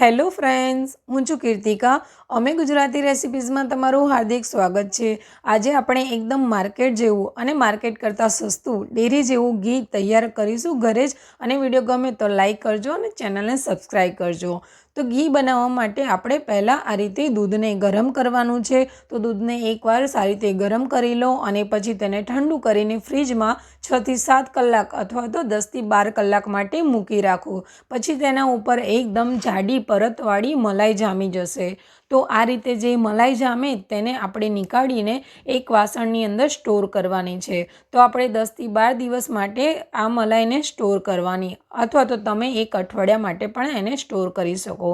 Hello friends, હું છું કીર્તિકા. અમે ગુજરાતી રેસિપીઝમાં તમારું હાર્દિક સ્વાગત છે. આજે આપણે એકદમ માર્કેટ જેવું અને માર્કેટ કરતાં સસ્તું ડેરી જેવું ઘી તૈયાર કરીશું ઘરે જ. અને વીડિયો ગમે તો લાઇક કરજો અને ચેનલને સબસ્ક્રાઈબ કરજો. તો ઘી બનાવવા માટે આપણે પહેલાં આ રીતે દૂધને ગરમ કરવાનું છે. તો દૂધને એકવાર સારી રીતે ગરમ કરી લો અને પછી તેને ઠંડુ કરીને ફ્રીજમાં છથી સાત કલાક અથવા તો દસથી બાર કલાક માટે મૂકી રાખો. પછી તેના ઉપર એકદમ જાડી પરતવાળી મલાઈ જામી જશે. તો આ રીતે જે મલાઈ જામે તેને આપણે નીકાળીને એક વાસણની અંદર સ્ટોર કરવાની છે. તો આપણે દસથી બાર દિવસ માટે આ મલાઈને સ્ટોર કરવાની. અથવા તો તમે એક અઠવાડિયા માટે પણ એને સ્ટોર કરી શકો.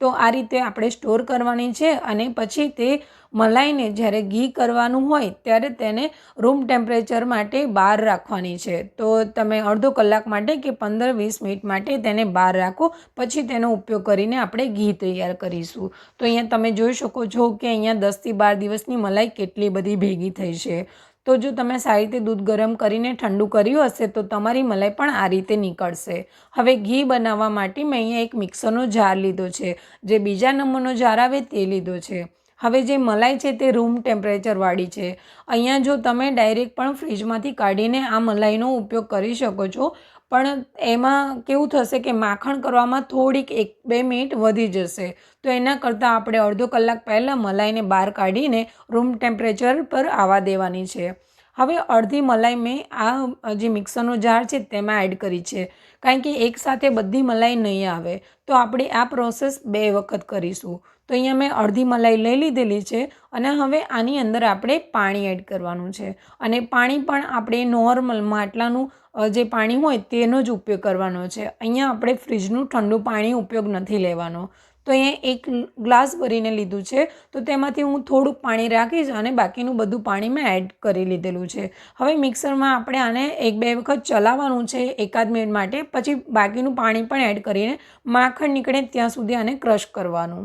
તો આ રીતે આપણે સ્ટોર કરવાની છે અને પછી તે મલાઈને જ્યારે ઘી કરવાનું હોય ત્યારે તેને રૂમ ટેમ્પરેચર માટે બહાર રાખવાની છે. તો તમે અડધો કલાક માટે કે પંદર વીસ મિનિટ માટે તેને બહાર રાખો, પછી તેનો ઉપયોગ કરીને આપણે ઘી તૈયાર કરીશું. તો અહીંયા તમે જોઈ શકો છો કે અહીંયા દસથી બાર દિવસની મલાઈ કેટલી બધી ભેગી થઈ છે. તો જો તમે સારી રીતે દૂધ ગરમ કરીને ઠંડુ કર્યું હશે, તો તમારી મલાઈ પણ આ રીતે નીકળશે. હવે ઘી બનાવવા માટે મેં અહીંયા એક મિક્સરનો જાર લીધો છે. જે બીજા નંબરનો જાર આવે તે લીધો છે. હવે જે મલાઈ છે તે રૂમ ટેમ્પરેચરવાળી છે. અહીંયા જો તમે ડાયરેક્ટ પણ ફ્રીજમાંથી કાઢીને આ મલાઈનો ઉપયોગ કરી શકો છો પણ એમાં કેવું થશે કે માખણ કરવામાં થોડીક એક, બે મિનિટ વધી જશે. તો એના કરતાં આપણે અડધો કલાક પહેલાં મલાઈને બહાર કાઢીને રૂમ ટેમ્પરેચર પર આવવા દેવાની છે. હવે અડધી મલાઈ મેં આ જે મિક્સરનો જાર છે તેમાં એડ કરી છે. કારણ કે એકસાથે બધી મલાઈ નહીં આવે. તો આપણે આ પ્રોસેસ બે વખત કરીશું. તો અહીંયા મેં અડધી મલાઈ લઈ લીધેલી છે અને હવે આની અંદર આપણે પાણી એડ કરવાનું છે. અને પાણી પણ આપણે નોર્મલ માટલાનું જે પાણી હોય તેનો જ ઉપયોગ કરવાનો છે. અહીંયા આપણે ફ્રીજનું ઠંડુ પાણી ઉપયોગ નથી લેવાનો. તો અહીંયા એક ગ્લાસ ભરીને લીધું છે. તો તેમાંથી હું થોડુંક પાણી રાખીશ અને બાકીનું બધું પાણી મેં એડ કરી લીધેલું છે. હવે મિક્સરમાં આપણે આને એક બે વખત ચલાવવાનું છે એકાદ મિનિટ માટે. પછી બાકીનું પાણી પણ એડ કરીને માખણ નીકળે ત્યાં સુધી આને ક્રશ કરવાનું.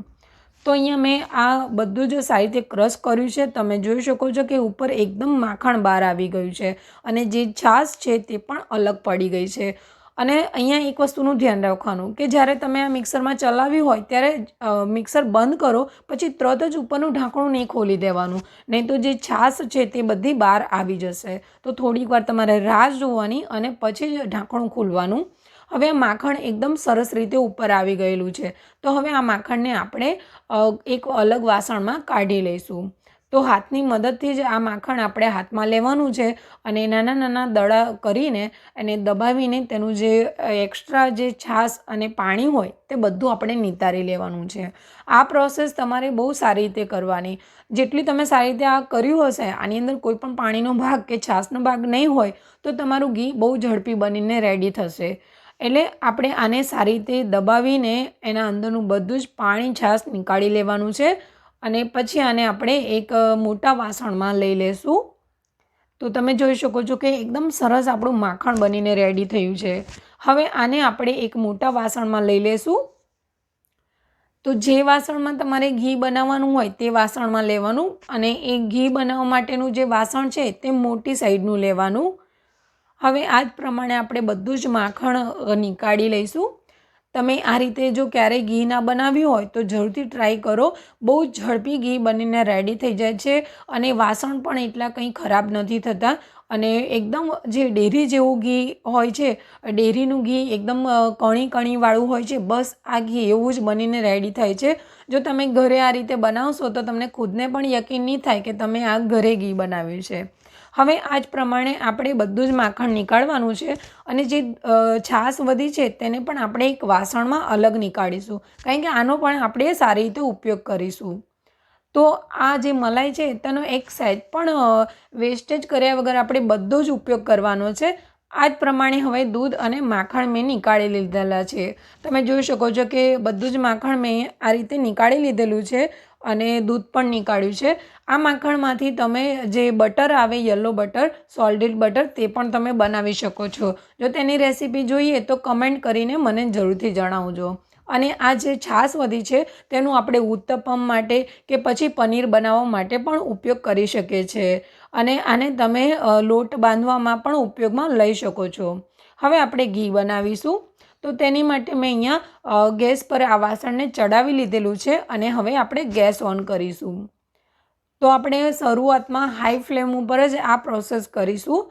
તો અહીંયા મેં આ બધું જ સારી રીતે ક્રશ કર્યું છે. તમે જોઈ શકો છો કે ઉપર એકદમ માખણ બહાર આવી ગયું છે અને જે છાશ છે તે પણ અલગ પડી ગઈ છે. અને અહીંયા એક વસ્તુનું ધ્યાન રાખવાનું કે જ્યારે તમે આ મિક્સરમાં ચલાવ્યું હોય, ત્યારે મિક્સર બંધ કરો, પછી તરત જ ઉપરનું ઢાંકણું નહીં ખોલી દેવાનું. નહીં તો જે છાશ છે તે બધી બહાર આવી જશે. તો થોડીક વાર તમારે રાહ જોવાની અને પછી જ ઢાંકણું ખોલવાનું. હવે આ માખણ એકદમ સરસ રીતે ઉપર આવી ગયેલું છે. તો હવે આ માખણને આપણે એક અલગ વાસણમાં કાઢી લઈશું. તો હાથની મદદથી જ આ માખણ આપણે હાથમાં લેવાનું છે અને નાના નાના દડા કરીને એને દબાવીને તેનું જે એક્સ્ટ્રા જે છાશ અને પાણી હોય તે બધું આપણે નિતારી લેવાનું છે. આ પ્રોસેસ તમારે બહુ સારી રીતે કરવાની. જેટલી તમે સારી રીતે આ કર્યું હશે, આની અંદર કોઈ પણ પાણીનો ભાગ કે છાશનો ભાગ નહીં હોય, તો તમારું ઘી બહુ ઝડપી બનીને રેડી થશે. એટલે આપણે આને સારી રીતે દબાવીને એના અંદરનું બધું જ પાણી, છાશ નીકાળી લેવાનું છે. અને પછી આને આપણે એક મોટા વાસણમાં લઈ લેશું. તો તમે જોઈ શકો છો કે એકદમ સરસ આપણું માખણ બનીને રેડી થયું છે. હવે આને આપણે એક મોટા વાસણમાં લઈ લેશું. તો જે વાસણમાં તમારે ઘી બનાવવાનું હોય તે વાસણમાં લેવાનું અને એ ઘી બનાવવા માટેનું જે વાસણ છે તે મોટી સાઈડનું લેવાનું. હવે આ જ પ્રમાણે આપણે બધું જ માખણ નીકાળી લઈશું. તમે આ રીતે જો ક્યારેય ઘી ના બનાવ્યું હોય તો જરૂરથી ટ્રાય કરો. બહુ ઝડપી ઘી બનીને રેડી થઈ જાય છે અને વાસણ પણ એટલા કંઈ ખરાબ નથી થતા. અને એકદમ જે ડેરી જેવું ઘી હોય છે, ડેરીનું ઘી એકદમ કણી કણીવાળું હોય છે, બસ આ ઘી એવું જ બનીને રેડી થાય છે. જો તમે ઘરે આ રીતે બનાવશો તો તમને ખુદને પણ યકીન નહીં થાય કે તમે આ ઘરે ઘી બનાવ્યું છે. હવે આ જ પ્રમાણે આપણે બધું જ માખણ નીકાળવાનું છે અને જે છાશ વધી છે તેને પણ આપણે એક વાસણમાં અલગ નીકાળીશું. કારણ કે આનો પણ આપણે સારી રીતે ઉપયોગ કરીશું. તો આ જે મલાઈ છે તેનો એક સહેજ પણ વેસ્ટેજ કર્યા વગર આપણે બધો જ ઉપયોગ કરવાનો છે. આ જ પ્રમાણે હવે દૂધ અને માખણ મેં નીકાળી લીધેલા છે. તમે જોઈ શકો છો કે બધું જ માખણ મેં આ રીતે નીકાળી લીધેલું છે. અને દૂધ પણ નીકાળ્યું છે. આ માખણમાંથી તમે જે બટર આવે, યલો બટર સોલ્ટેડ બટર, તે પણ તમે બનાવી શકો છો. જો તેની રેસીપી જોઈએ તો કમેન્ટ કરીને મને જરૂરથી જણાવજો. અને આ જે છાશ વધી છે, તેનું આપણે ઉત્તપમ માટે કે પછી પનીર બનાવવા માટે પણ ઉપયોગ કરી શકીએ છીએ અને આને તમે લોટ બાંધવામાં પણ ઉપયોગમાં લઈ શકો છો. હવે આપણે ઘી બનાવીશું. તો તેની માટે મેં અહીંયા ગેસ પર આ વાસણને ચડાવી લીધેલું છે અને હવે આપણે ગેસ ઓન કરીશું. તો આપણે શરૂઆતમાં હાઈ ફ્લેમ ઉપર જ આ પ્રોસેસ કરીશું.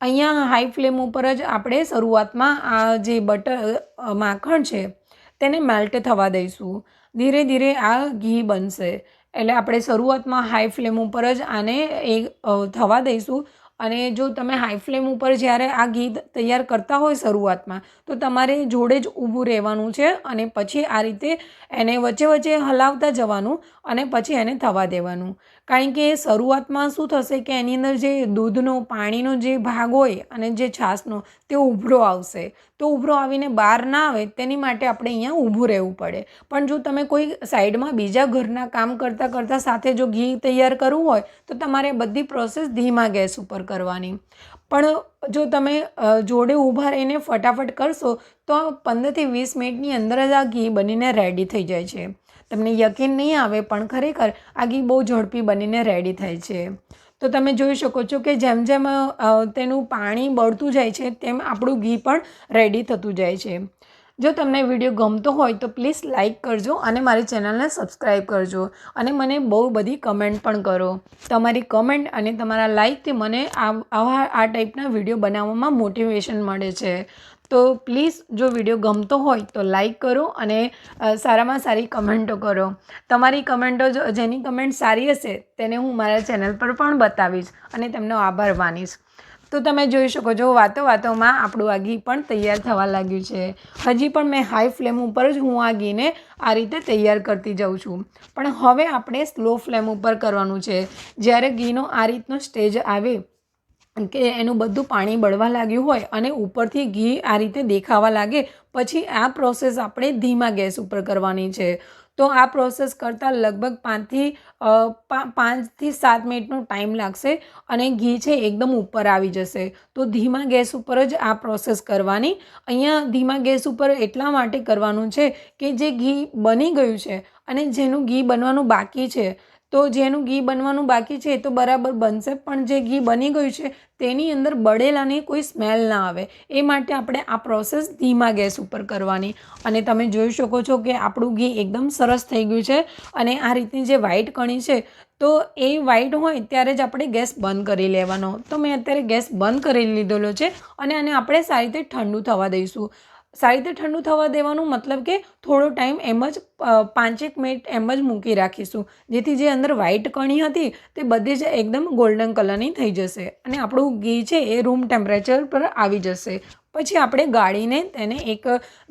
અહીંયા હાઈ ફ્લેમ ઉપર જ આપણે શરૂઆતમાં આ જે બટર માખણ છે તેને મેલ્ટ થવા દઈશું. ધીરે ધીરે આ ઘી બનશે. એટલે આપણે શરૂઆતમાં હાઈ ફ્લેમ ઉપર જ આને એ થવા દઈશું. અને જો તમે હાઈ ફ્લેમ ઉપર જ્યારે આ ઘી તૈયાર કરતા હોય શરૂઆતમાં, તો તમારે જોડે જ ઊભું રહેવાનું છે અને પછી આ રીતે એને વચ્ચે વચ્ચે હલાવતા જવાનું અને પછી એને થવા દેવાનું. કારણ કે શરૂઆતમાં શું થશે કે એની અંદર જે દૂધનો, પાણીનો જે ભાગ હોય અને જે છાશનો, તે ઉભરો આવશે. તો ઉભરો આવીને બહાર ના આવે તેની માટે આપણે અહીંયા ઊભું રહેવું પડે. પણ જો તમે કોઈ સાઈડમાં બીજા ઘરના કામ કરતાં કરતાં સાથે જો ઘી તૈયાર કરવું હોય, તો તમારે બધી પ્રોસેસ ધીમા ગેસ ઉપર કરવાની. પણ જો તમે જોડે ઊભા રહીને ફટાફટ કરશો, તો પંદરથી વીસ મિનિટની અંદર જ આ ઘી બનીને રેડી થઈ જાય છે. તમને યકીન નહીં આવે, પણ ખરેખર આ ઘી બહુ ઝડપી બનીને રેડી થાય છે. તો તમે જોઈ શકો છો કે જેમ જેમ તેનું પાણી બળતું જાય છે, તેમ આપણું ઘી પણ રેડી થતું જાય છે. જો તમને વીડિયો ગમતો હોય તો પ્લીઝ લાઇક કરજો અને મારી ચેનલને સબસ્ક્રાઈબ કરજો અને મને બહુ બધી કમેન્ટ પણ કરો. તમારી કમેન્ટ અને તમારા લાઇકથી મને આવા આ ટાઈપના વીડિયો બનાવવામાં મોટિવેશન મળે છે. તો પ્લીઝ જો વીડિયો ગમતો હોય તો લાઈક કરો અને સારામાં સારી કમેન્ટો કરો. તમારી કમેન્ટો જો, જેની કમેન્ટ સારી હશે તેને હું મારા ચેનલ પર પણ બતાવીશ અને તેમનો આભાર માનીશ. તો તમે જોઈ શકો છો, વાતો વાતોમાં આપણું આ ઘી પણ તૈયાર થવા લાગ્યું છે. હજી પણ મેં હાઈ ફ્લેમ ઉપર જ હું આ ઘીને આ રીતે તૈયાર કરતી જાઉં છું. પણ હવે આપણે સ્લો ફ્લેમ ઉપર કરવાનું છે. જ્યારે ઘીનો આ રીતનો સ્ટેજ આવે કે એનું બધું પાણી બળવા લાગ્યું હોય અને ઉપરથી ઘી આ રીતે દેખાવા લાગે, પછી આ પ્રોસેસ આપણે ધીમા ગેસ ઉપર કરવાની છે. તો આ પ્રોસેસ કરતાં લગભગ પાંચથી પાંચથી સાત મિનિટનો ટાઈમ લાગશે અને ઘી છે એકદમ ઉપર આવી જશે. તો ધીમા ગેસ ઉપર જ આ પ્રોસેસ કરવાની. અહીંયા ધીમા ગેસ ઉપર એટલા માટે કરવાનું છે કે જે ઘી બની ગયું છે અને જેનું ઘી બનવાનું બાકી છે તો જેનું ઘી બનવાનું બાકી છે એ તો બરાબર બનશે, પણ જે ઘી બની ગયું છે તેની અંદર બળેલાની કોઈ સ્મેલ ના આવે. એ માટે આપણે આ પ્રોસેસ ધીમા ગેસ ઉપર કરવાની. અને તમે જોઈ શકો છો કે આપણું ઘી એકદમ સરસ થઈ ગયું છે અને આ રીતની જે વ્હાઈટ કણી છે, તો એ વ્હાઈટ હોય ત્યારે જ આપણે ગેસ બંધ કરી લેવાનો. તો મેં અત્યારે ગેસ બંધ કરી લીધેલો છે અને આને આપણે સારી રીતે ઠંડુ થવા દઈશું. સારી રીતે ઠંડુ થવા દેવાનું મતલબ કે થોડો ટાઈમ એમ જ પાંચેક મિનિટ એમ જ મૂકી રાખીશું. જેથી જે અંદર વ્હાઈટ કણી હતી તે બધી જ એકદમ ગોલ્ડન કલરની થઈ જશે. અને આપણું ઘી છે એ રૂમ ટેમ્પરેચર પર આવી જશે. પછી આપણે ગાળીને તેને એક,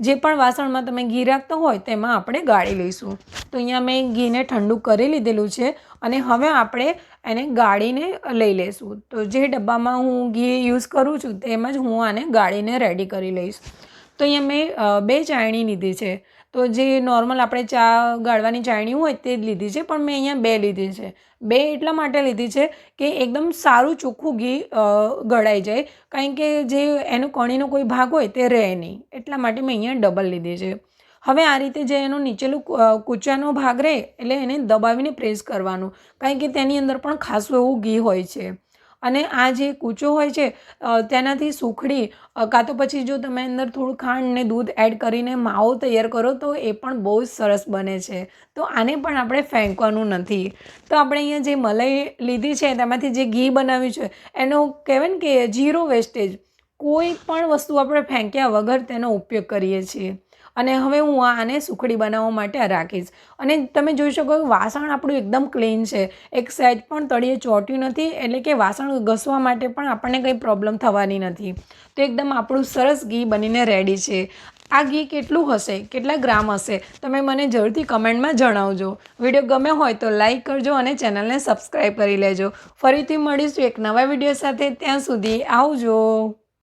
જે પણ વાસણમાં તમે ઘી રાખતા હોય તેમાં આપણે ગાળી લઈશું. તો અહીંયા મેં ઘીને ઠંડુ કરી લીધેલું છે અને હવે આપણે એને ગાળીને લઈ લઈશું. તો જે ડબ્બામાં હું ઘી યુઝ કરું છું તેમ જ હું આને ગાળીને રેડી કરી લઈશ. તો અહીંયા મેં બે ચાયણી લીધી છે. તો જે નોર્મલ આપણે ચા ગાળવાની ચાયણી હોય તે જ લીધી છે, પણ મેં અહીંયા બે લીધી છે. બે એટલા માટે લીધી છે કે એકદમ સારું ચોખ્ખું ઘી ગળાઈ જાય. કારણ કે જે એનો કણીનો કોઈ ભાગ હોય તે રહે નહીં. એટલા માટે મેં અહીંયા ડબલ લીધી છે. હવે આ રીતે જે એનો નીચેલું કૂચાનો ભાગ રહે, એટલે એને દબાવીને પ્રેસ કરવાનું. કારણ કે તેની અંદર પણ ખાસું એવું ઘી હોય છે. અને આ જે કૂચો હોય છે તેનાથી સુખડી કાં તો પછી જો તમે અંદર થોડું ખાંડ ને દૂધ એડ કરીને માવો તૈયાર કરો, તો એ પણ બહુ જ સરસ બને છે. તો આને પણ આપણે ફેંકવાનું નથી. તો આપણે અહીંયા જે મલાઈ લીધી છે, તેમાંથી જે ઘી બનાવ્યું છે, એનો કહેવાય ને કે ઝીરો વેસ્ટેજ. કોઈ પણ વસ્તુ આપણે ફેંક્યા વગર તેનો ઉપયોગ કરીએ છીએ. અને હવે હું આને સુખડી બનાવવા માટે રાખીશ. અને તમે જોઈ શકો કે વાસણ આપણું એકદમ ક્લીન છે. એક સેજ પણ તળિયે ચોટ્યું નથી, એટલે કે વાસણ ઘસવા માટે પણ આપણને કંઈ પ્રોબ્લેમ થવાની નથી. તો એકદમ આપણું સરસ ઘી બનીને રેડી છે. આ ઘી કેટલું હશે? કેટલા ગ્રામ હશે? તમે મને જરૂરથી કમેન્ટમાં જણાવજો. વીડિયો ગમે હોય તો લાઈક કરજો અને ચેનલને સબસ્ક્રાઈબ કરી લેજો. ફરીથી મળીશું એક નવા વીડિયો સાથે. ત્યાં સુધી આવજો.